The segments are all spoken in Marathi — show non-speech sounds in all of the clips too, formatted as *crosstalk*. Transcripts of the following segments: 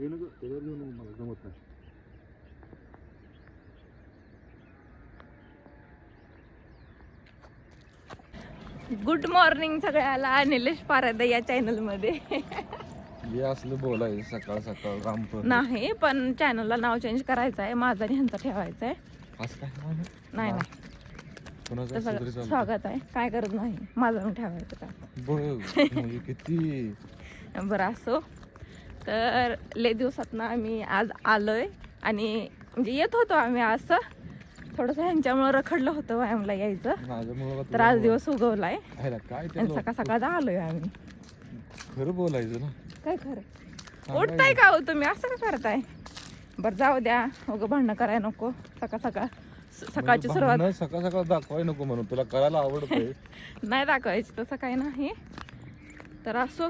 हे नको त्याच्यावर घेऊ नको मला जमत नाही गुड मॉर्निंग सगळ्याला निलेश पारद या चॅनलमध्ये. हे असलं बोलायचं सकाळ सकाळ रामपर नाही पण चॅनलला नाव चेंज करायचं आहे माझा आणि ह्यांचा ठेवायचा आहे असं काय नाही? नाही. नाही कोणाचं तर असलं तरी सगळं चालतं. स्वागत आहे. काय करत नाही माझा मी ठेवायचं का बघ म्हणजे किती? बरं असो. तर लय दिवसात ना आम्ही आज आलोय आणि म्हणजे येत होतो आम्ही असं. थोडंसं ह्यांच्यामुळं रखडलं होतं व्यायामला यायचं. तर आज दिवस उगवलाय. आहे आणि सकाळ सकाळ आलोय आम्ही. खरं बोलायचं ना. काय खरं. उठताय का हो तुम्ही? असं का करताय? बरं जाऊ द्या. उगं भांडणं करायला नको. सकाळ सकाळ. स- सकाळची म्हणजे सुरुवात. सकाळ सकाळ दाखवाय नको म्हणून. तुला करायला आवडतंय. *laughs* नाही दाखवायची तसं काही नाही. तर असो.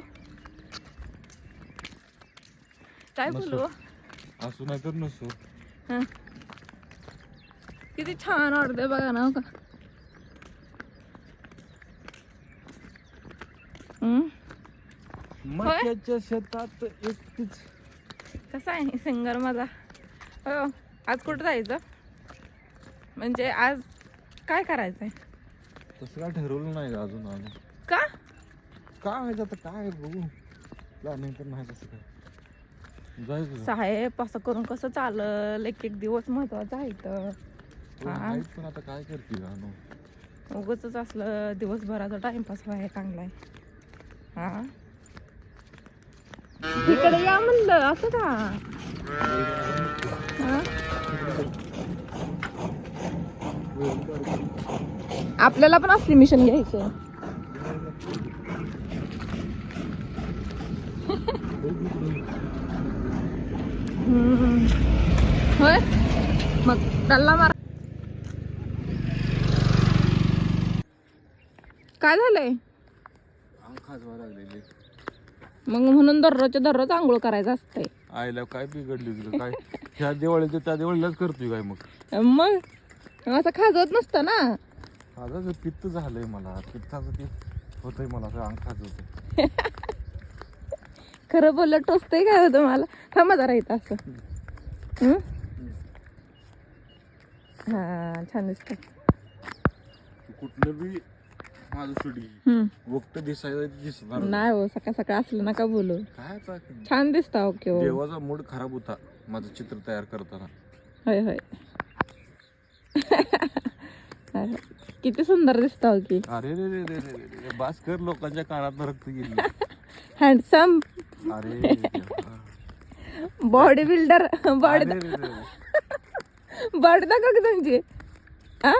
काय. बोलू? असू नाही तर नसू. हं. किती छान वाटतंय बघा ना हो का? हं? मक्याच्या शेतात एकटीच. कसा आहे सिंगर माझा? हो आज कुठं जायचं म्हणजे आज काय करायचंय? तसं काय ठरवलं नाही का अजून आम्ही. का? काय व्हायचं आता काय बघू. प्लॅनिंग तर नाही तसं काय. साहेब असं करून कसं चालल? एक एक दिवस महत्त्वाचा आहे तर हो, पण आता काय करते उगच असलं दिवसभराचा टाइमपास व्हाय चांगला आहे. हा. इकडे या म्हणलं असं का? आपल्याला पण असली मिशन घ्यायचं. होय? मग त्याला मार काय झालंय? मग म्हणून दररोजच्या दररोज आंघोळ करायचं असतंय. आईला काय बिघडली तुला? काय? ह्या दिवाळीचं त्या दिवाळीलाच करतोय काय मग? मग? असं खाजवत नसतं ना? माझं जे पित्त झालंय मला. पित्ताचं ते होतंय मला असं अंग खाजवतंय. *laughs* खरं बोललं टोचतंय काय होतं मला थांबा जरा इथं असं. हं? हा छान दिसत कुठलं बी माझं सुडी वक्त दिसायला दिसणार नाही. हो सकाळ सकाळ असलं नका बोलू. काय छान दिसता ओके हो. देवाचा मूड खराब होता माझं चित्र तयार करताना. होय होय. किती सुंदर दिसता हो की. अरे रे रे रे रे रे रे. भास्कर लोकांच्या कानात रक्त गेली. हँडसम अरे. बॉडी बिल्डर बॉडी अरे रे रे रे. बॉडी दाखव की तुमची. आ?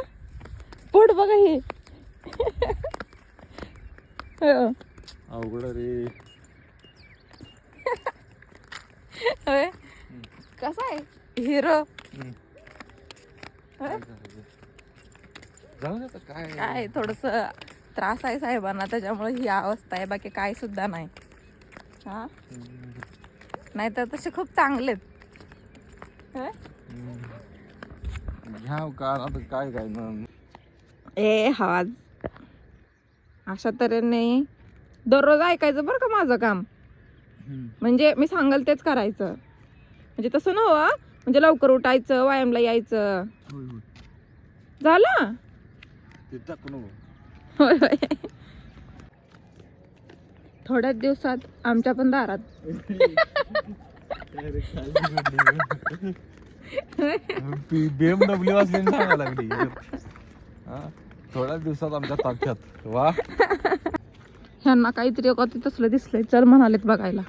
पोट बघा हे. हो. अवघड रे. होय? कसा आहे? हिरो. काय थोडस त्रास आहे साहेबांना त्याच्यामुळे ही अवस्था आहे बाकी काय सुद्धा नाही. हा? हम्म. नाही तर तसे खूप चांगलेत. घ्याव का आता काय काय ए आवाज. अशा तऱ्हेने दररोज ऐकायचं बरं का माझं काम. म्हणजे मी सांगाल तेच करायचं. म्हणजे तसं नव म्हणजे लवकर उठायचं व्यायामला यायचं. झालं? होय होय. थोड्याच दिवसात आमच्या पण दारात. *laughs* बीएमडब्ल्यू असली सांगायला लागली. हा? थोड्याच दिवसात आमच्या ताफ्यात. वा. ह्यांना काहीतरी अगदी तसलं दिसलंय. चल म्हणालेत बघायला.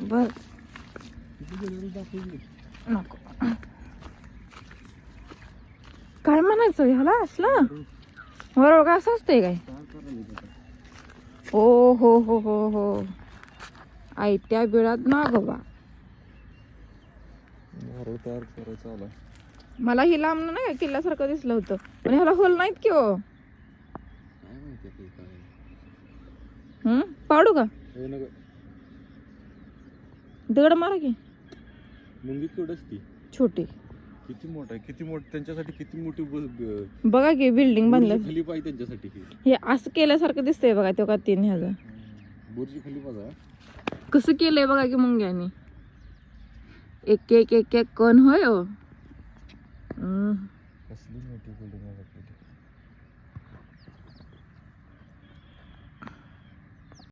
बर नको. काय म्हणायचं? ह्याला असलं? बरोबर का असं असतंय काय? ओ हो हो हो हो. आयत्या तयार करायचा आला मला ही लांब नाही का किल्ल्यासारखं दिसलं होतं. पण ह्याला होल नाहीत की हो? हम्म पाडू का? दगड मारा की. मुंगी केवढच ती छोटी. किती मोठा आहे? किती मोठ? त्यांच्यासाठी किती मोठी बघा की बिल्डिंग बांधलं खलिफा आहे त्यांच्यासाठी ही. असं केल्यासारखं दिसतंय बघा तो का तीन ह्याचं. बुर्जी खलिफाच कसं केलंय बघा की मुंग्याने? एक एक एक एक कण होय हो.